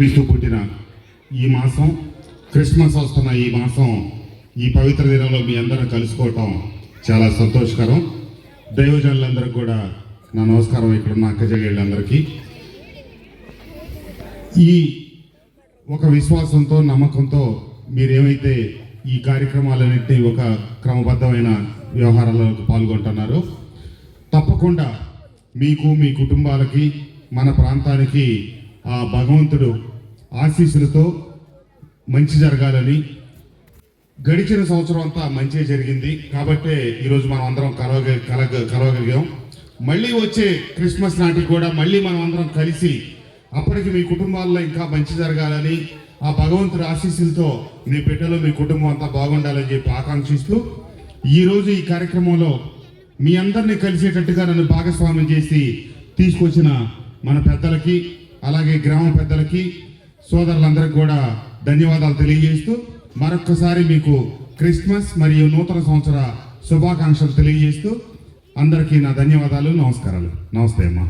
క్రీస్తు పుట్టిన ఈ మాసం క్రిస్మస్ వస్తున్న ఈ మాసం ఈ పవిత్ర దినంలో మీ అందరం కలుసుకోవటం చాలా సంతోషకరం. దైవజనులందరికీ కూడా నా నమస్కారం ఇక్కడ ఉన్న అక్క చెల్లెళ్ళందరికీ. ఈ ఒక విశ్వాసంతో నమ్మకంతో మీరేమైతే ఈ కార్యక్రమాలన్నింటినీ ఒక క్రమబద్ధమైన వ్యవహారాలకు పాల్గొంటున్నారో తప్పకుండా మీకు మీ కుటుంబాలకి మన ప్రాంతానికి ఆ భగవంతుడు ఆశీస్సులతో మంచి జరగాలని గడిచిన సంవత్సరం అంతా మంచి జరిగింది. కాబట్టే ఈరోజు మనం అందరం కలవగ కలగ కలవగలిగాం మళ్ళీ వచ్చే క్రిస్మస్ నాటికి కూడా మళ్ళీ మనం అందరం కలిసి అప్పటికి మీ కుటుంబాల్లో ఇంకా మంచి జరగాలని ఆ భగవంతుడి ఆశీస్సులతో మీ బిడ్డలు మీ కుటుంబం అంతా బాగుండాలని చెప్పి ఆకాంక్షిస్తూ ఈరోజు ఈ కార్యక్రమంలో మీ అందరినీ కలిసేటట్టుగా నన్ను భాగస్వామ్యం చేసి తీసుకొచ్చిన మన పెద్దలకి అలాగే గ్రామ పెద్దలకి సోదరులందరికీ కూడా ధన్యవాదాలు తెలియజేస్తూ మరొక్కసారి మీకు క్రిస్మస్ మరియు నూతన సంవత్సర శుభాకాంక్షలు తెలియజేస్తూ అందరికీ నా ధన్యవాదాలు నమస్కారాలు. నమస్తే అమ్మా.